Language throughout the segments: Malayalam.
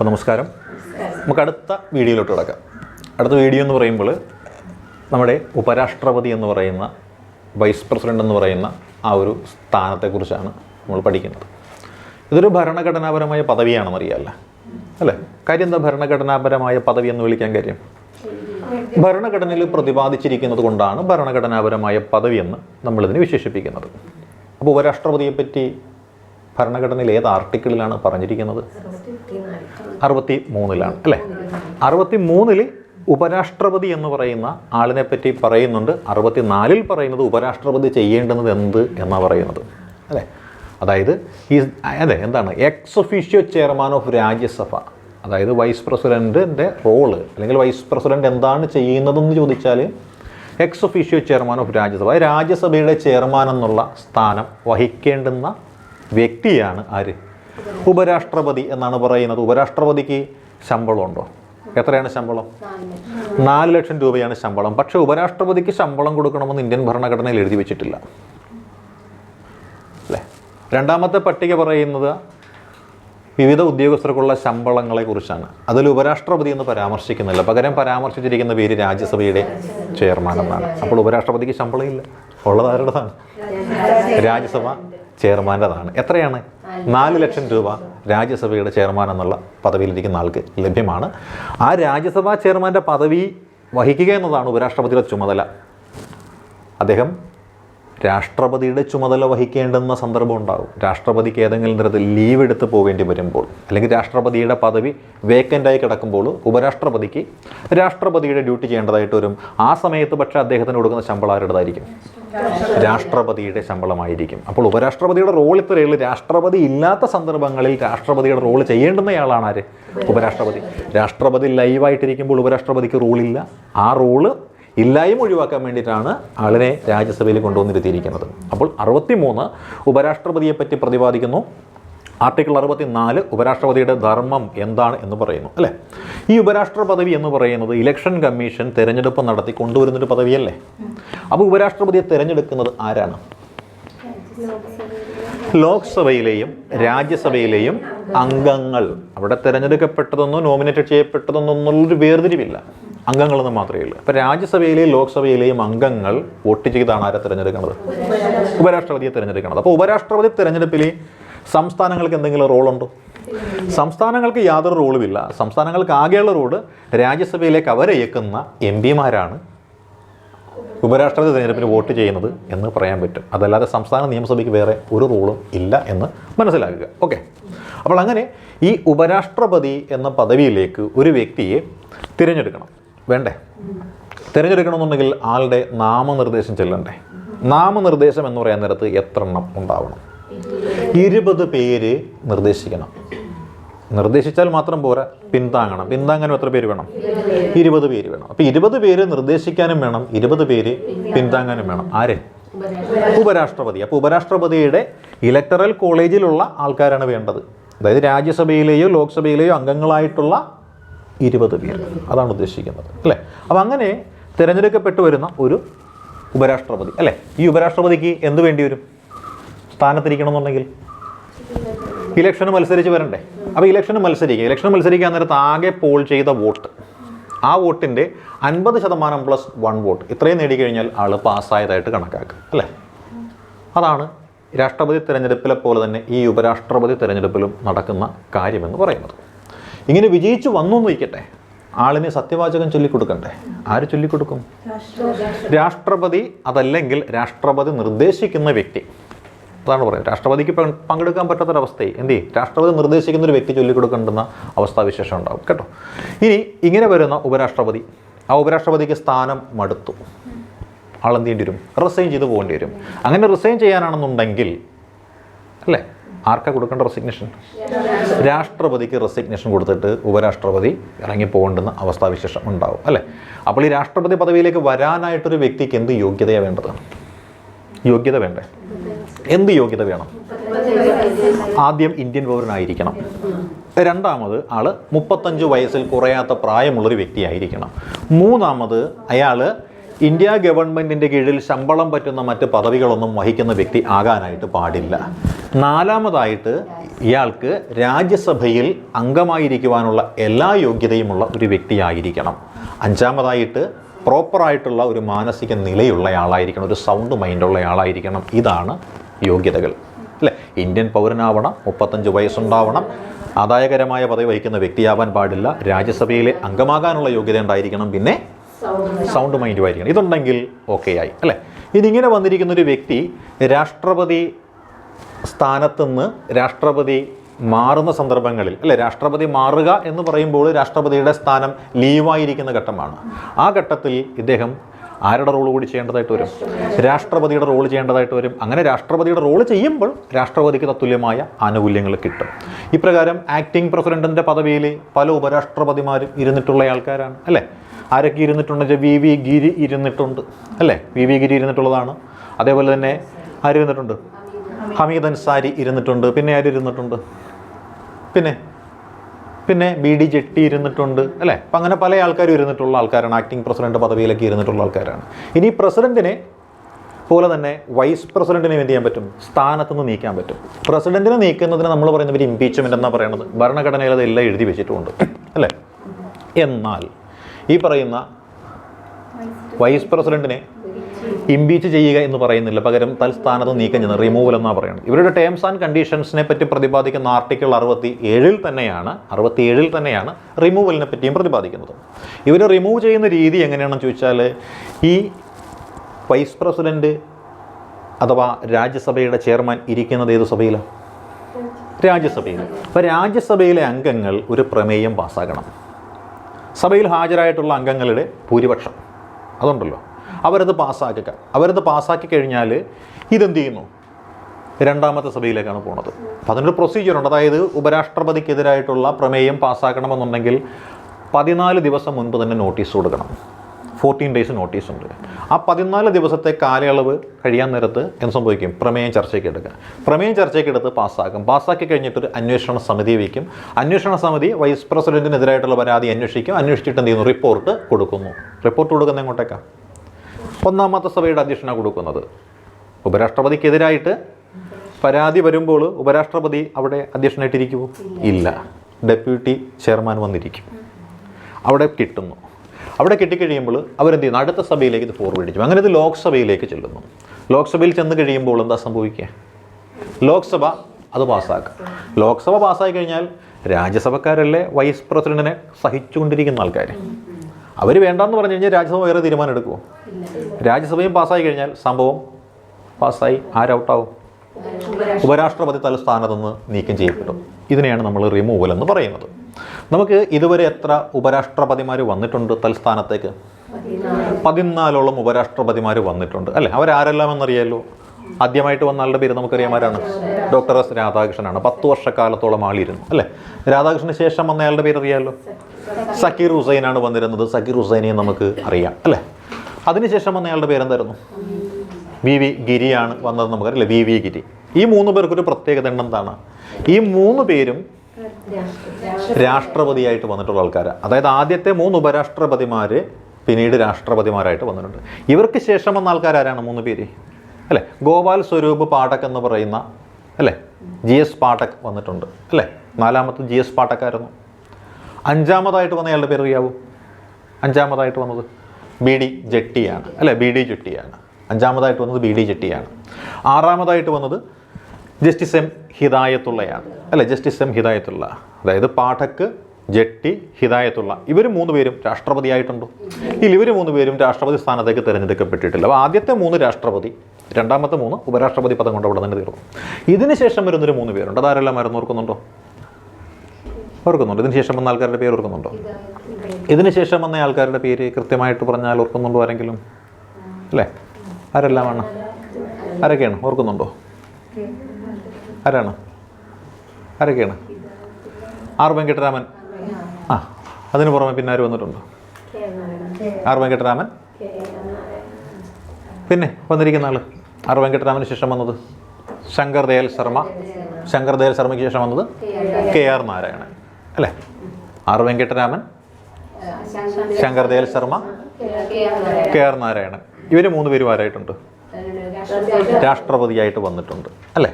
അപ്പോൾ നമസ്കാരം. നമുക്ക് അടുത്ത വീഡിയോയിലോട്ട് കിടക്കാം. അടുത്ത വീഡിയോ എന്ന് പറയുമ്പോൾ നമ്മുടെ ഉപരാഷ്ട്രപതി എന്ന് പറയുന്ന വൈസ് പ്രസിഡന്റ് എന്ന് പറയുന്ന ആ ഒരു സ്ഥാനത്തെക്കുറിച്ചാണ് നമ്മൾ പഠിക്കുന്നത്. ഇതൊരു ഭരണഘടനാപരമായ പദവിയാണെന്ന് അറിയാമല്ല അല്ലേ? കാര്യം എന്താ ഭരണഘടനാപരമായ പദവി എന്ന് വിളിക്കാൻ കാര്യം? ഭരണഘടനയിൽ പ്രതിപാദിച്ചിരിക്കുന്നത് കൊണ്ടാണ് ഭരണഘടനാപരമായ പദവി എന്ന് നമ്മളിതിനെ വിശേഷിപ്പിക്കുന്നത്. അപ്പോൾ ഉപരാഷ്ട്രപതിയെ പറ്റി ഭരണഘടനയിൽ ഏത് ആർട്ടിക്കിളിലാണ് പറഞ്ഞിരിക്കുന്നത്? അറുപത്തി മൂന്നിലാണ് അല്ലേ? അറുപത്തി മൂന്നിൽ ഉപരാഷ്ട്രപതി എന്ന് പറയുന്ന ആളിനെ പറ്റി പറയുന്നുണ്ട്. അറുപത്തിനാലിൽ പറയുന്നത് ഉപരാഷ്ട്രപതി ചെയ്യേണ്ടുന്നത് എന്ത് എന്നാണ് പറയുന്നത് അല്ലേ? അതായത് ഈ അതെ എന്താണ്? Ex officio chairman of Rajya Sabha അതായത് വൈസ് പ്രസിഡന്റിന്റെ റോൾ അല്ലെങ്കിൽ വൈസ് പ്രസിഡന്റ് എന്താണ് ചെയ്യുന്നതെന്ന് ചോദിച്ചാൽ ex officio chairman of Rajya Sabha രാജ്യസഭയുടെ chairman എന്നുള്ള സ്ഥാനം വഹിക്കേണ്ടുന്ന വ്യക്തിയാണ് ആര്? ഉപരാഷ്ട്രപതി എന്നാണ് പറയുന്നത്. ഉപരാഷ്ട്രപതിക്ക് ശമ്പളമുണ്ടോ? എത്രയാണ് ശമ്പളം? നാല് ലക്ഷം രൂപയാണ് ശമ്പളം. പക്ഷേ ഉപരാഷ്ട്രപതിക്ക് ശമ്പളം കൊടുക്കണമെന്ന് ഇന്ത്യൻ ഭരണഘടനയിൽ എഴുതി വെച്ചിട്ടില്ല. അല്ലേ? രണ്ടാമത്തെ പട്ടിക പറയുന്നത് വിവിധ ഉദ്യോഗസ്ഥർക്കുള്ള ശമ്പളങ്ങളെ കുറിച്ചാണ് അതിൽ ഉപരാഷ്ട്രപതി എന്ന് പരാമർശിക്കുന്നില്ല. പകരം പരാമർശിച്ചിരിക്കുന്ന പേര് രാജ്യസഭയുടെ ചെയർമാൻ എന്നാണ്. അപ്പോൾ ഉപരാഷ്ട്രപതിക്ക് ശമ്പളം ഇല്ല ഉള്ളത് ആരുടേതാണ്? രാജ്യസഭ ചെയർമാന്റെതാണ്. എത്രയാണ്? നാല് ലക്ഷം രൂപ. രാജ്യസഭയുടെ ചെയർമാൻ എന്നുള്ള പദവിയിലിരിക്കുന്ന ആൾക്ക് ലഭ്യമാണ്. ആ രാജ്യസഭാ ചെയർമാന്റെ പദവി വഹിക്കുക എന്നതാണ് ഉപരാഷ്ട്രപതിയുടെ ചുമതല. അദ്ദേഹം രാഷ്ട്രപതിയുടെ ചുമതല വഹിക്കേണ്ടുന്ന സന്ദർഭം ഉണ്ടാകും. രാഷ്ട്രപതിക്ക് ഏതെങ്കിലും തരത്തിൽ ലീവ് എടുത്ത് പോകേണ്ടി വരുമ്പോൾ അല്ലെങ്കിൽ രാഷ്ട്രപതിയുടെ പദവി വേക്കന്റായി കിടക്കുമ്പോൾ ഉപരാഷ്ട്രപതിക്ക് രാഷ്ട്രപതിയുടെ ഡ്യൂട്ടി ചെയ്യേണ്ടതായിട്ട് വരും. ആ സമയത്ത് പക്ഷേ അദ്ദേഹത്തിന് കൊടുക്കുന്ന ശമ്പളം ആരുടേതായിരിക്കും? രാഷ്ട്രപതിയുടെ ശമ്പളമായിരിക്കും. അപ്പോൾ ഉപരാഷ്ട്രപതിയുടെ റോൾ ഇത്രയേ ഉള്ളൂ. രാഷ്ട്രപതി ഇല്ലാത്ത സന്ദർഭങ്ങളിൽ രാഷ്ട്രപതിയുടെ റോൾ ചെയ്യേണ്ടുന്നയാളാണ് ആര്? ഉപരാഷ്ട്രപതി. രാഷ്ട്രപതി ലൈവായിട്ടിരിക്കുമ്പോൾ ഉപരാഷ്ട്രപതിക്ക് റോളില്ല ആ റോൾ ഇല്ലായ്മ ഒഴിവാക്കാൻ വേണ്ടിയിട്ടാണ് ആളിനെ രാജ്യസഭയിൽ കൊണ്ടുവന്നിരുത്തിയിരിക്കുന്നത്. അപ്പോൾ അറുപത്തിമൂന്ന് ഉപരാഷ്ട്രപതിയെ പറ്റി പ്രതിപാദിക്കുന്നു. ആർട്ടിക്കിൾ അറുപത്തി നാല് ഉപരാഷ്ട്രപതിയുടെ ധർമ്മം എന്താണ് എന്ന് പറയുന്നു അല്ലേ? ഈ ഉപരാഷ്ട്ര പദവി എന്ന് പറയുന്നത് ഇലക്ഷൻ കമ്മീഷൻ തിരഞ്ഞെടുപ്പ് നടത്തി കൊണ്ടുവരുന്നൊരു പദവിയല്ലേ? അപ്പോൾ ഉപരാഷ്ട്രപതിയെ തിരഞ്ഞെടുക്കുന്നത് ആരാണ്? ലോക്സഭയിലെയും രാജ്യസഭയിലെയും അംഗങ്ങൾ. അവിടെ തിരഞ്ഞെടുക്കപ്പെട്ടതെന്നോ നോമിനേറ്റ് ചെയ്യപ്പെട്ടതെന്നോ എന്നുള്ളൊരു വേർതിരിവില്ല. അംഗങ്ങളെന്ന് മാത്രമേ ഉള്ളൂ അപ്പോൾ രാജ്യസഭയിലെയും ലോക്സഭയിലെയും അംഗങ്ങൾ വോട്ട് ചെയ്താണ് ആരെ തിരഞ്ഞെടുക്കുന്നത്? ഉപരാഷ്ട്രപതിയെ തിരഞ്ഞെടുക്കുന്നത്. അപ്പോൾ ഉപരാഷ്ട്രപതി തിരഞ്ഞെടുപ്പിൽ സംസ്ഥാനങ്ങൾക്ക് എന്തെങ്കിലും റോളുണ്ടോ? സംസ്ഥാനങ്ങൾക്ക് യാതൊരു റോളുമില്ല. സംസ്ഥാനങ്ങൾക്ക് ആകെയുള്ള റോൾ രാജ്യസഭയിലേക്ക് അവരയക്കുന്ന എം പിമാരാണ് ഉപരാഷ്ട്രപതി തിരഞ്ഞെടുപ്പിൽ വോട്ട് ചെയ്യുന്നത് എന്ന് പറയാൻ പറ്റും. അതല്ലാതെ സംസ്ഥാന നിയമസഭയ്ക്ക് വേറെ ഒരു റോളും ഇല്ല എന്ന് മനസ്സിലാക്കുക. ഓക്കെ. അപ്പോൾ അങ്ങനെ ഈ ഉപരാഷ്ട്രപതി എന്ന പദവിയിലേക്ക് ഒരു വ്യക്തിയെ തിരഞ്ഞെടുക്കണം. വേണ്ടേ? തിരഞ്ഞെടുക്കണമെന്നുണ്ടെങ്കിൽ ആളുടെ നാമനിർദ്ദേശം ചെല്ലണ്ടേ? നാമനിർദ്ദേശം എന്ന് പറയാൻ നേരത്ത് എത്ര എണ്ണം ഉണ്ടാവണം? ഇരുപത് പേര് നിർദ്ദേശിക്കണം. നിർദ്ദേശിച്ചാൽ മാത്രം പോരാ. പിന്താങ്ങണം. പിന്താങ്ങാനും എത്ര പേര് വേണം? ഇരുപത് പേര് വേണം. അപ്പോൾ ഇരുപത് പേര് നിർദ്ദേശിക്കാനും വേണം. ഇരുപത് പേര് പിന്താങ്ങാനും വേണം. ആരെ? ഉപരാഷ്ട്രപതി. അപ്പോൾ ഉപരാഷ്ട്രപതിയുടെ ഇലക്ടറൽ കോളേജിലുള്ള ആൾക്കാരാണ് വേണ്ടത്. അതായത് രാജ്യസഭയിലെയോ ലോക്സഭയിലെയോ അംഗങ്ങളായിട്ടുള്ള ഇരുപത് പേർ അതാണ് ഉദ്ദേശിക്കുന്നത് അല്ലേ? അപ്പോൾ അങ്ങനെ തിരഞ്ഞെടുക്കപ്പെട്ടു വരുന്ന ഒരു ഉപരാഷ്ട്രപതി അല്ലേ? ഈ ഉപരാഷ്ട്രപതിക്ക് എന്ത് വേണ്ടി വരും? സ്ഥാനത്തിരിക്കണം എന്നുണ്ടെങ്കിൽ ഇലക്ഷന് മത്സരിച്ച് വരണ്ടേ? അപ്പോൾ ഇലക്ഷന് മത്സരിക്കുക. ഇലക്ഷന് മത്സരിക്കാൻ നേരത്ത് ആകെ പോൾ ചെയ്ത വോട്ട്. ആ വോട്ടിന്റെ അൻപത് ശതമാനം പ്ലസ് വൺ വോട്ട്. ഇത്രയും നേടിക്കഴിഞ്ഞാൽ ആൾ പാസ്സായതായിട്ട് കണക്കാക്കുക അല്ലേ? അതാണ് രാഷ്ട്രപതി തിരഞ്ഞെടുപ്പിലെ പോലെ തന്നെ ഈ ഉപരാഷ്ട്രപതി തിരഞ്ഞെടുപ്പിലും നടക്കുന്ന കാര്യമെന്ന് പറയുന്നത്. ഇങ്ങനെ വിജയിച്ചു വന്നു എന്ന് വയ്ക്കട്ടെ. ആളിന് സത്യവാചകം ചൊല്ലിക്കൊടുക്കണ്ടേ? ആര് ചൊല്ലിക്കൊടുക്കും? രാഷ്ട്രപതി. അതല്ലെങ്കിൽ രാഷ്ട്രപതി നിർദ്ദേശിക്കുന്ന വ്യക്തി. അതാണ് പറയുന്നത്. രാഷ്ട്രപതിക്ക് പങ്ക് പങ്കെടുക്കാൻ പറ്റാത്തൊരവസ്ഥയെ. എന്ത് ചെയ്യും? രാഷ്ട്രപതി നിർദ്ദേശിക്കുന്ന ഒരു വ്യക്തി ചൊല്ലിക്കൊടുക്കേണ്ടുന്ന അവസ്ഥാവിശേഷം ഉണ്ടാവും. കേട്ടോ? ഇനി ഇങ്ങനെ വരുന്ന ഉപരാഷ്ട്രപതി. ആ ഉപരാഷ്ട്രപതിക്ക് സ്ഥാനം മടുത്തു. ആളെന്ത് ചെയ്യേണ്ടി വരും? റിസൈൻ ചെയ്ത് പോകേണ്ടി വരും. അങ്ങനെ റിസൈൻ ചെയ്യാനാണെന്നുണ്ടെങ്കിൽ അല്ലേ? ആർക്കാ കൊടുക്കേണ്ട റെസിഗ്നേഷൻ രാഷ്ട്രപതിക്ക് റെസിഗ്നേഷൻ കൊടുത്തിട്ട് ഉപരാഷ്ട്രപതി ഇറങ്ങി പോകേണ്ടുന്ന അവസ്ഥാവിശേഷം ഉണ്ടാവും അല്ലേ? അപ്പോൾ ഈ രാഷ്ട്രപതി പദവിയിലേക്ക് വരാനായിട്ടൊരു വ്യക്തിക്ക് എന്ത് യോഗ്യതയാണ് വേണ്ടത്? യോഗ്യത വേണ്ടേ? എന്ത് യോഗ്യത വേണം? ആദ്യം ഇന്ത്യൻ പൗരനായിരിക്കണം. രണ്ടാമത് ആൾ മുപ്പത്തഞ്ച് വയസ്സിൽ കുറയാത്ത പ്രായമുള്ളൊരു വ്യക്തിയായിരിക്കണം. മൂന്നാമത് അയാൾ ഇന്ത്യ ഗവൺമെന്റിന്റെ കീഴിൽ ശമ്പളം പറ്റുന്ന മറ്റ് പദവികളൊന്നും വഹിക്കുന്ന വ്യക്തി ആകാനായിട്ട് പാടില്ല. നാലാമതായിട്ട് ഇയാൾക്ക് രാജ്യസഭയിൽ അംഗമായിരിക്കുവാനുള്ള എല്ലാ യോഗ്യതയുമുള്ള ഒരു വ്യക്തിയായിരിക്കണം. അഞ്ചാമതായിട്ട് പ്രോപ്പറായിട്ടുള്ള ഒരു മാനസിക നിലയുള്ള ആളായിരിക്കണം ഒരു സൗണ്ട് മൈൻഡുള്ള ആളായിരിക്കണം ഇതാണ് യോഗ്യതകൾ. അല്ലേ? ഇന്ത്യൻ പൗരനാവണം മുപ്പത്തഞ്ച് വയസ്സുണ്ടാവണം. ആദായകരമായ പദവി വഹിക്കുന്ന വ്യക്തിയാവാൻ പാടില്ല. രാജ്യസഭയിലെ അംഗമാകാനുള്ള യോഗ്യത ഉണ്ടായിരിക്കണം. പിന്നെ സൗണ്ട് മൈൻഡും ആയിരിക്കണം ഇതുണ്ടെങ്കിൽ ഓക്കെ ആയി അല്ലേ? ഇതിങ്ങനെ വന്നിരിക്കുന്ന ഒരു വ്യക്തി രാഷ്ട്രപതി സ്ഥാനത്തുനിന്ന് രാഷ്ട്രപതി മാറുന്ന സന്ദർഭങ്ങളിൽ അല്ലെ? രാഷ്ട്രപതി മാറുക എന്ന് പറയുമ്പോൾ രാഷ്ട്രപതിയുടെ സ്ഥാനം ലീവായിരിക്കുന്ന ഘട്ടമാണ്. ആ ഘട്ടത്തിൽ ഇദ്ദേഹം ആരുടെ റോൾ കൂടി ചെയ്യേണ്ടതായിട്ട് വരും? രാഷ്ട്രപതിയുടെ റോൾ ചെയ്യേണ്ടതായിട്ട് വരും. അങ്ങനെ രാഷ്ട്രപതിയുടെ റോൾ ചെയ്യുമ്പോൾ രാഷ്ട്രപതിക്ക് തത്തുല്യമായ ആനുകൂല്യങ്ങൾ കിട്ടും. ഇപ്രകാരം ആക്ടിംഗ് പ്രസിഡന്റിന്റെ പദവിയിൽ പല ഉപരാഷ്ട്രപതിമാരും ഇരുന്നിട്ടുള്ള ആൾക്കാരാണ് അല്ലേ? ആരൊക്കെ ഇരുന്നിട്ടുണ്ട് വെച്ചാൽ വി വി ഗിരി ഇരുന്നിട്ടുണ്ട് അല്ലേ? വി വി ഗിരി ഇരുന്നിട്ടുള്ളതാണ്. അതേപോലെ തന്നെ ആര് ഇരുന്നിട്ടുണ്ട്? ഹമീദ് അൻസാരി ഇരുന്നിട്ടുണ്ട്. പിന്നെ ആര് ഇരുന്നിട്ടുണ്ട്? പിന്നെ പിന്നെ ബി ഡി ജെട്ടി ഇരുന്നിട്ടുണ്ട് അല്ലേ? അപ്പം അങ്ങനെ പല ആൾക്കാരും ഇരുന്നിട്ടുള്ള ആൾക്കാരാണ്. ആക്ടിംഗ് പ്രസിഡന്റ് പദവിയിലേക്ക് ഇരുന്നിട്ടുള്ള ആൾക്കാരാണ്. ഇനി പ്രസിഡന്റിനെ പോലെ തന്നെ വൈസ് പ്രസിഡന്റിനെ എന്ത് ചെയ്യാൻ പറ്റും? സ്ഥാനത്ത് നിന്ന് നീക്കാൻ പറ്റും. പ്രസിഡന്റിനെ നീക്കുന്നതിന് നമ്മൾ പറയുന്നത് ഒരു ഇമ്പീച്ച്മെന്റ് എന്നാ പറയുന്നത് ഭരണഘടനയിൽ അതെല്ലാം എഴുതി വെച്ചിട്ടുമുണ്ട് അല്ലേ? എന്നാൽ ഈ പറയുന്ന വൈസ് പ്രസിഡന്റിനെ ഇംപീച്ച് ചെയ്യുക എന്ന് പറയുന്നില്ല. പകരം തൽസ്ഥാനത്ത് നീക്കം ചെയ്യുന്നത് റിമൂവൽ എന്നാണ് പറയുന്നത്. ഇവരുടെ ടേംസ് ആൻഡ് കണ്ടീഷൻസിനെ പറ്റി പ്രതിപാദിക്കുന്ന ആർട്ടിക്കിൾ അറുപത്തി ഏഴിൽ തന്നെയാണ് അറുപത്തി ഏഴിൽ തന്നെയാണ് റിമൂവലിനെ പറ്റിയും പ്രതിപാദിക്കുന്നത്. ഇവർ റിമൂവ് ചെയ്യുന്ന രീതി എങ്ങനെയാണെന്ന് ചോദിച്ചാൽ ഈ വൈസ് പ്രസിഡന്റ് അഥവാ രാജ്യസഭയുടെ ചെയർമാൻ ഇരിക്കുന്നത് ഏത് സഭയിലാണ് രാജ്യസഭയിൽ അപ്പോൾ രാജ്യസഭയിലെ അംഗങ്ങൾ ഒരു പ്രമേയം പാസ്സാക്കണം സഭയിൽ ഹാജരായിട്ടുള്ള അംഗങ്ങളുടെ ഭൂരിപക്ഷം. അതുണ്ടല്ലോ. അവരത് പാസ്സാക്കുക അവരത് പാസ്സാക്കി കഴിഞ്ഞാൽ ഇതെന്ത് ചെയ്യുന്നു? രണ്ടാമത്തെ സഭയിലേക്കാണ് പോണത്. അപ്പോൾ അതിനൊരു പ്രൊസീജിയർ ഉണ്ട്. അതായത് ഉപരാഷ്ട്രപതിക്കെതിരായിട്ടുള്ള പ്രമേയം പാസ്സാക്കണമെന്നുണ്ടെങ്കിൽ പതിനാല് ദിവസം മുൻപ് തന്നെ നോട്ടീസ് കൊടുക്കണം. ഫോർട്ടീൻ ഡേയ്സ് നോട്ടീസ് ഉണ്ട്. ആ പതിനാല് ദിവസത്തെ കാലയളവ് കഴിയാൻ നേരത്ത് എന്ത് സംഭവിക്കും? പ്രമേയം ചർച്ചയ്ക്ക് എടുക്കുക. പ്രമേയം ചർച്ചയ്ക്ക് എടുത്ത് പാസ്സാക്കും. പാസ്സാക്കി കഴിഞ്ഞിട്ട് ഒരു അന്വേഷണ സമിതി വയ്ക്കും. അന്വേഷണ സമിതി വൈസ് പ്രസിഡന്റിനെതിരായിട്ടുള്ള പരാതി അന്വേഷിക്കും. അന്വേഷിച്ചിട്ട് എന്ത് ചെയ്യുന്നു? റിപ്പോർട്ട് കൊടുക്കുന്നു. റിപ്പോർട്ട് കൊടുക്കുന്ന എങ്ങോട്ടേക്കാണ് ഒന്നാമത്തെ സഭയുടെ അധ്യക്ഷനാണ് കൊടുക്കുന്നത്. ഉപരാഷ്ട്രപതിക്കെതിരായിട്ട് പരാതി വരുമ്പോൾ ഉപരാഷ്ട്രപതി അവിടെ അധ്യക്ഷനായിട്ടിരിക്കുമോ ഇല്ല. ഡെപ്യൂട്ടി ചെയർമാൻ വന്നിരിക്കും. അവിടെ കിട്ടുന്നു. അവിടെ കിട്ടിക്കഴിയുമ്പോൾ അവരെന്ത് ചെയ്യുന്നു അടുത്ത സഭയിലേക്ക് ഇത് ഫോർവേഡ് ചെയ്യും. അങ്ങനെ ഇത് ലോക്സഭയിലേക്ക് ചെല്ലുന്നു. ലോക്സഭയിൽ ചെന്ന് കഴിയുമ്പോൾ എന്താ സംഭവിക്കുക? ലോക്സഭ അത് പാസ്സാക്കുക. ലോക്സഭ പാസ്സായി കഴിഞ്ഞാൽ രാജ്യസഭക്കാരല്ലേ വൈസ് പ്രസിഡന്റിനെ സഹിച്ചുകൊണ്ടിരിക്കുന്ന ആൾക്കാർ അവർ വേണ്ടാന്ന് പറഞ്ഞു കഴിഞ്ഞാൽ രാജ്യസഭ വേറെ തീരുമാനം എടുക്കുമോ രാജ്യസഭയും പാസ്സായി കഴിഞ്ഞാൽ സംഭവം പാസ്സായി ആരൗട്ടാവും ഉപരാഷ്ട്രപതി തലസ്ഥാനത്ത് നിന്ന് നീക്കം ചെയ്യപ്പെടും. ഇതിനെയാണ് നമ്മൾ റിമൂവൽ എന്ന് പറയുന്നത്. നമുക്ക് ഇതുവരെ എത്ര ഉപരാഷ്ട്രപതിമാർ വന്നിട്ടുണ്ട് തൽസ്ഥാനത്തേക്ക്? പതിനാലോളം ഉപരാഷ്ട്രപതിമാർ വന്നിട്ടുണ്ട്. അല്ലേ? അവരാരെല്ലാം എന്നറിയാലോ ആദ്യമായിട്ട് വന്ന ആളുടെ പേര് നമുക്കറിയാമാരാണ്? Doctor S രാധാകൃഷ്ണനാണ്. പത്ത് വർഷക്കാലത്തോളം ആളിരുന്നു. അല്ലേ? രാധാകൃഷ്ണന് ശേഷം വന്ന അയാളുടെ പേര് അറിയാമല്ലോ സക്കീർ ഹുസൈനാണ് വന്നിരുന്നത്. സക്കീർ ഹുസൈനെ നമുക്ക് അറിയാം. അല്ലേ? അതിനുശേഷം വന്ന അയാളുടെ പേരെന്തായിരുന്നു? വി വി ഗിരിയാണ് വന്നത് നമുക്കറിയില്ല വി വി ഗിരി. ഈ മൂന്ന് പേർക്കൊരു പ്രത്യേകത എന്താണ് ഈ മൂന്ന് പേരും രാഷ്ട്രപതിയായിട്ട് വന്നിട്ടുള്ള ആൾക്കാരാണ് അതായത് ആദ്യത്തെ മൂന്ന് ഉപരാഷ്ട്രപതിമാർ പിന്നീട് രാഷ്ട്രപതിമാരായിട്ട് വന്നിട്ടുണ്ട്. ഇവർക്ക് ശേഷം വന്ന ആൾക്കാരാരാണ് മൂന്ന് പേര്. അല്ലേ? ഗോപാൽ സ്വരൂപ് പാഠക് എന്ന് പറയുന്ന അല്ലേ? ജി എസ് പാഠക് വന്നിട്ടുണ്ട്. അല്ലേ? നാലാമത്തെ ജി എസ് പാഠക്കായിരുന്നു അഞ്ചാമതായിട്ട് വന്ന അയാളുടെ പേര് അറിയാവൂ? അഞ്ചാമതായിട്ട് വന്നത് ബി ഡി ജെട്ടിയാണ്. അല്ലേ? ബി ഡി ജെട്ടിയാണ്. അഞ്ചാമതായിട്ട് വന്നത് ബി ഡി ജെട്ടിയാണ്. ആറാമതായിട്ട് വന്നത് ജസ്റ്റിസ് എം ഹിദായത്തുള്ളയാണ്. അല്ലേ ജസ്റ്റിസ് എം ഹിദായത്തുള്ള. അതായത് പാഠക്ക് ജെട്ടി ഹിദായത്തുള്ള. ഇവർ മൂന്ന് പേരും രാഷ്ട്രപതി രാഷ്ട്രപതിയായിട്ടുണ്ടോ? ഇല്ല ഇവർ മൂന്ന് പേരും രാഷ്ട്രപതി സ്ഥാനത്തേക്ക് തിരഞ്ഞെടുക്കപ്പെട്ടിട്ടില്ല. അപ്പോൾ ആദ്യത്തെ മൂന്ന് രാഷ്ട്രപതി രണ്ടാമത്തെ മൂന്ന് ഉപരാഷ്ട്രപതി പദം കൊണ്ട് അവിടെ തന്നെ തീർന്നു. ഇതിന് ശേഷം വരുന്നൊരു മൂന്ന് പേരുണ്ട്. അതാരെല്ലാം മരുന്ന് ഓർക്കുന്നുണ്ടോ? ഓർക്കുന്നുണ്ട്. ഇതിന് ശേഷം വന്ന ആൾക്കാരുടെ പേര് ഓർക്കുന്നുണ്ടോ? ഇതിന് ശേഷം വന്ന ആൾക്കാരുടെ പേര് കൃത്യമായിട്ട് പറഞ്ഞാൽ ഓർക്കുന്നുണ്ടോ ആരെങ്കിലും? അല്ലേ? ആരെല്ലാമാണ്? ആരൊക്കെയാണ്? ഓർക്കുന്നുണ്ടോ? ആരാണ്? ആരൊക്കെയാണ്? ആർ വെങ്കട്ടരാമൻ. ആ അതിന് പുറമെ പിന്നെ ആര് വന്നിട്ടുണ്ടോ? ആർ വെങ്കട്ടരാമൻ. പിന്നെ വന്നിരിക്കുന്ന ആൾ? ആർ വെങ്കട്ടരാമന് ശേഷം വന്നത്? ശങ്കർ ദയാൽ ശർമ്മ. ശങ്കർ ദയാൽ ശർമ്മയ്ക്ക് ശേഷം വന്നത് കെ ആർ നാരായണൻ. അല്ലേ? R Venkataraman Shankar Dayal Sharma K R Narayanan. ഇവർ മൂന്ന് പേരും ആരായിട്ടുണ്ട്? രാഷ്ട്രപതിയായിട്ട് വന്നിട്ടുണ്ട്. അല്ലേ?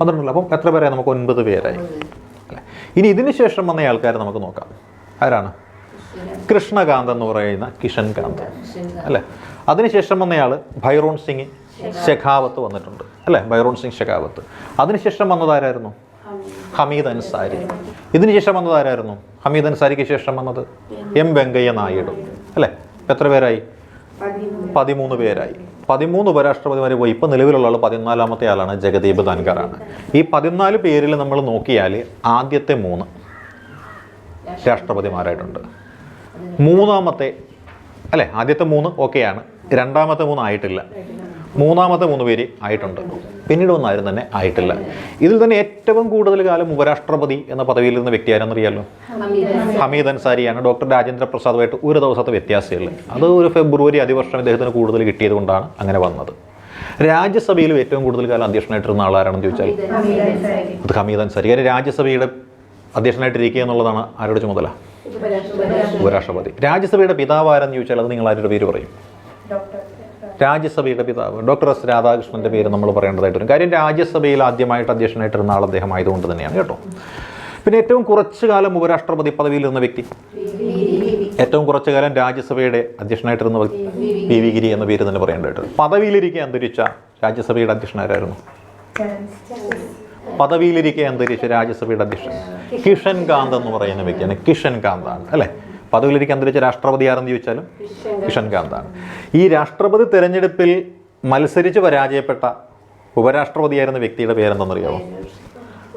പന്ത്രണ്ടല്ല അപ്പം എത്ര പേരായി? നമുക്ക് ഒൻപത് പേരായി. അല്ലേ? ഇനി ഇതിന് ശേഷം വന്ന ആൾക്കാർ നമുക്ക് നോക്കാം. ആരാണ്? കൃഷ്ണകാന്ത് എന്ന് പറയുന്ന കിഷൻ കാന്ത്. അല്ലേ? അതിനുശേഷം വന്നയാൾ ഭൈറോൺ സിംഗ് ഷെഖാവത്ത് വന്നിട്ടുണ്ട്. അല്ലേ? ഭൈറോൺ സിംഗ് ഷെഖാവത്ത് അതിനുശേഷം വന്നതാരായിരുന്നു ഹമീദ് അൻസാരി. ഇതിനുശേഷം വന്നതാരായിരുന്നു ഹമീദ് അൻസാരിക്ക് ശേഷം വന്നത് എം വെങ്കയ്യ നായിഡു. അല്ലേ? എത്ര പേരായി? പതിമൂന്ന്. പേരായി. പതിമൂന്ന് ഉപരാഷ്ട്രപതിമാർ പോയി. ഇപ്പോൾ നിലവിലുള്ള ആൾ പതിനാലാമത്തെ ആളാണ് ജഗദീപ് ധൻഖറാണ്. ഈ പതിനാല് പേരിൽ നമ്മൾ നോക്കിയാൽ ആദ്യത്തെ മൂന്ന് രാഷ്ട്രപതിമാരായിട്ടുണ്ട്. മൂന്നാമത്തെ അല്ലേ ആദ്യത്തെ മൂന്ന് ഓക്കെയാണ്. രണ്ടാമത്തെ മൂന്ന് ആയിട്ടില്ല. മൂന്നാമത്തെ മൂന്ന് പേര് ആയിട്ടുണ്ട്. പിന്നീട് ഒന്നാരും തന്നെ ആയിട്ടില്ല. ഇതിൽ തന്നെ ഏറ്റവും കൂടുതൽ കാലം ഉപരാഷ്ട്രപതി എന്ന പദവിയിൽ നിന്ന് വ്യക്തി ആരെന്നറിയാലോ? ഹമീദ് അൻസാരിയാണ്. ഡോക്ടർ രാജേന്ദ്ര പ്രസാദുമായിട്ട് ഒരു ദിവസത്തെ വ്യത്യാസമില്ല അത് ഒരു ഫെബ്രുവരി അതിവർഷം ഇദ്ദേഹത്തിന് കൂടുതൽ കിട്ടിയത് കൊണ്ടാണ് അങ്ങനെ വന്നത്. രാജ്യസഭയിലും ഏറ്റവും കൂടുതൽ കാലം അധ്യക്ഷനായിട്ടിരുന്ന ആളാരാണെന്ന് ചോദിച്ചാൽ? അത് ഹമീദ് അൻസാരി. കാര്യം രാജ്യസഭയുടെ അധ്യക്ഷനായിട്ടിരിക്കുക എന്നുള്ളതാണ് ആരുടെ ചുമതല? ഉപരാഷ്ട്രപതി. രാജ്യസഭയുടെ പിതാവ് ആരെന്ന് ചോദിച്ചാൽ അത് നിങ്ങൾ ആരുടെ പേര് പറയും? രാജ്യസഭയുടെ പിതാവ് ഡോക്ടർ എസ് രാധാകൃഷ്ണന്റെ പേര് നമ്മൾ പറയേണ്ടതായിട്ട് വരും. കാര്യം രാജ്യസഭയിൽ ആദ്യമായിട്ട് അധ്യക്ഷനായിട്ടിരുന്ന ആൾ അദ്ദേഹം ആയതുകൊണ്ട് തന്നെയാണ് കേട്ടോ. പിന്നെ ഏറ്റവും കുറച്ചു കാലം ഉപരാഷ്ട്രപതി പദവിയിലിരുന്ന വ്യക്തി. ഏറ്റവും കുറച്ചു കാലം രാജ്യസഭയുടെ അധ്യക്ഷനായിട്ടിരുന്ന വ്യക്തി. പി വി ഗിരി എന്ന പേര് തന്നെ പറയേണ്ടതായിട്ട്. പദവിയിലിരിക്കെ അന്തരിച്ച രാജ്യസഭയുടെ അധ്യക്ഷനായിരുന്നു പദവിയിലിരിക്കെ അന്തരിച്ച രാജ്യസഭയുടെ അധ്യക്ഷൻ. കിഷൻ കാന്ത് എന്ന് പറയുന്ന വ്യക്തിയാണ്. കിഷൻ കാന്താണ് അല്ലേ? പദവിയിലിരിക്കെ അന്തരിച്ച രാഷ്ട്രപതി ആരെന്ന് ചോദിച്ചാലും കിഷൻ കാന്താണ് ഈ രാഷ്ട്രപതി തെരഞ്ഞെടുപ്പിൽ മത്സരിച്ച് പരാജയപ്പെട്ട ഉപരാഷ്ട്രപതിയായിരുന്ന വ്യക്തിയുടെ പേരെന്തെന്നറിയാമോ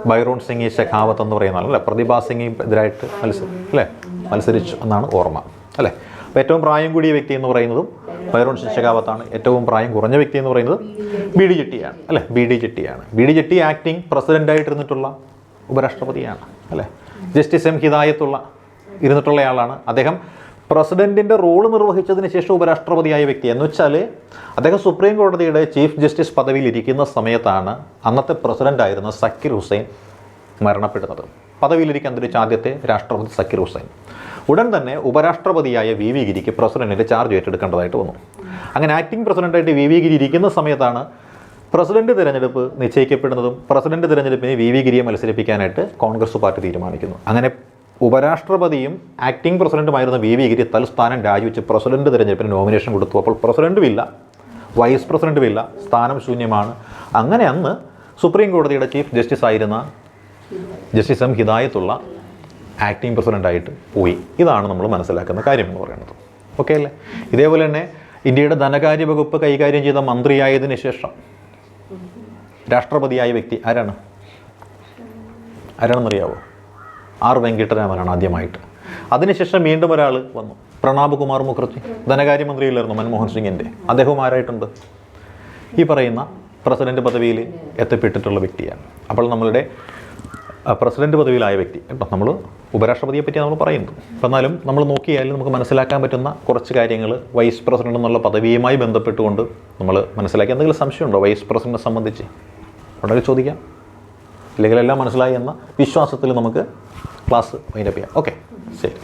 ബൈറൂൺ സിംഗ് ഷെഖാവത്ത് എന്ന് പറയുന്ന ആളല്ലേ? അല്ലേ പ്രതിഭ സിംഗ് എതിരായിട്ട് മത്സരി അല്ലേ? മത്സരിച്ചു എന്നാണ് ഓർമ്മ. അല്ലേ? അപ്പോൾ ഏറ്റവും പ്രായം കൂടിയ വ്യക്തി എന്ന് പറയുന്നതും ബൈറൂൺ സിംഗ് ഷെഖാവത്താണ്. ഏറ്റവും പ്രായം കുറഞ്ഞ വ്യക്തി എന്ന് പറയുന്നത് ബി ഡി ജെട്ടിയാണ്. അല്ലേ? ബി ഡി ജെട്ടിയാണ്. ബി ഡി ജെട്ടി ആക്ടിങ് പ്രസിഡന്റായിട്ടിരുന്നിട്ടുള്ള ഉപരാഷ്ട്രപതിയാണ്. അല്ലേ? ജസ്റ്റിസ് എം ഹിദായത്തുള്ള ഇരുന്നിട്ടുള്ളയാളാണ്. അദ്ദേഹം പ്രസിഡന്റിന്റെ റോൾ നിർവഹിച്ചതിന് ശേഷം ഉപരാഷ്ട്രപതിയായ വ്യക്തി. എന്ന് വെച്ചാൽ അദ്ദേഹം സുപ്രീം കോടതിയുടെ ചീഫ് ജസ്റ്റിസ് പദവിയിൽ ഇരിക്കുന്ന സമയത്താണ് അന്നത്തെ പ്രസിഡന്റ് ആയിരുന്ന സക്കീർ ഹുസൈൻ മരണപ്പെടുന്നത്. പദവിയിലിരിക്കാൻ അന്തരിച്ച ആദ്യത്തെ രാഷ്ട്രപതി സക്കിർ ഹുസൈൻ. ഉടൻ തന്നെ ഉപരാഷ്ട്രപതിയായ വി വി ഗിരിക്ക് പ്രസിഡന്റിന്റെ ചാർജ് ഏറ്റെടുക്കേണ്ടതായിട്ട് വന്നു. അങ്ങനെ ആക്ടിംഗ് പ്രസിഡന്റായിട്ട് വി വി ഗിരി ഇരിക്കുന്ന സമയത്താണ് പ്രസിഡന്റ് തിരഞ്ഞെടുപ്പ് നിശ്ചയിക്കപ്പെടുന്നതും പ്രസിഡന്റ് തിരഞ്ഞെടുപ്പിനെ വി വി ഗിരിയെ മത്സരിപ്പിക്കാനായിട്ട് കോൺഗ്രസ് പാർട്ടി തീരുമാനിക്കുന്നു. അങ്ങനെ ഉപരാഷ്ട്രപതിയും ആക്ടിംഗ് പ്രസിഡന്റുമായിരുന്ന വി വി ഗിരി തൽസ്ഥാനം രാജിവെച്ച് പ്രസിഡന്റ് തിരഞ്ഞെടുപ്പിന് നോമിനേഷൻ കൊടുത്തു. അപ്പോൾ പ്രസിഡന്റും ഇല്ല വൈസ് പ്രസിഡന്റും ഇല്ല സ്ഥാനം ശൂന്യമാണ്. അങ്ങനെ അന്ന് സുപ്രീം കോടതിയുടെ ചീഫ് ജസ്റ്റിസ് ആയിരുന്ന ജസ്റ്റിസ് എം ഹിദായത്തുള്ള ആക്ടിംഗ് പ്രസിഡന്റായിട്ട് പോയി. ഇതാണ് നമ്മൾ മനസ്സിലാക്കുന്ന കാര്യം എന്ന് പറയുന്നത്. ഓക്കെ അല്ലേ? ഇതേപോലെ തന്നെ ഇന്ത്യയുടെ ധനകാര്യ വകുപ്പ് കൈകാര്യം ചെയ്ത മന്ത്രിയായതിനു ശേഷം രാഷ്ട്രപതിയായ വ്യക്തി ആരാണ്? ആരാണെന്നറിയാവോ? ആർ വെങ്കിട്ടരാമനാണ് ആദ്യമായിട്ട്. അതിനുശേഷം വീണ്ടും ഒരാൾ വന്നു. പ്രണാബ് കുമാർ മുഖർജി. ധനകാര്യമന്ത്രിയിലായിരുന്നു മൻമോഹൻ സിംഗിന്റെ അദ്ദേഹവും ആരായിട്ടുണ്ട്? ഈ പറയുന്ന പ്രസിഡന്റ് പദവിയിൽ എത്തപ്പെട്ടിട്ടുള്ള വ്യക്തിയാണ്. അപ്പോൾ നമ്മളുടെ പ്രസിഡന്റ് പദവിയിലായ വ്യക്തി. കേട്ടോ നമ്മൾ ഉപരാഷ്ട്രപതിയെ പറ്റി നമ്മൾ പറയുന്നത്. എന്നാലും നമ്മൾ നോക്കിയാൽ നമുക്ക് മനസ്സിലാക്കാൻ പറ്റുന്ന കുറച്ച് കാര്യങ്ങൾ വൈസ് പ്രസിഡന്റ് എന്നുള്ള പദവിയുമായി ബന്ധപ്പെട്ടുകൊണ്ട് നമ്മൾ മനസ്സിലാക്കി എന്തെങ്കിലും സംശയമുണ്ടോ വൈസ് പ്രസിഡന്റിനെ സംബന്ധിച്ച്? ഉടനെ ചോദിക്കാം. ഇല്ലെങ്കിൽ എല്ലാം മനസ്സിലായി എന്ന വിശ്വാസത്തിൽ നമുക്ക് ക്ലാസ് വൈൻഡപ്പ് ചെയ്യാം. ഓക്കെ ശരി.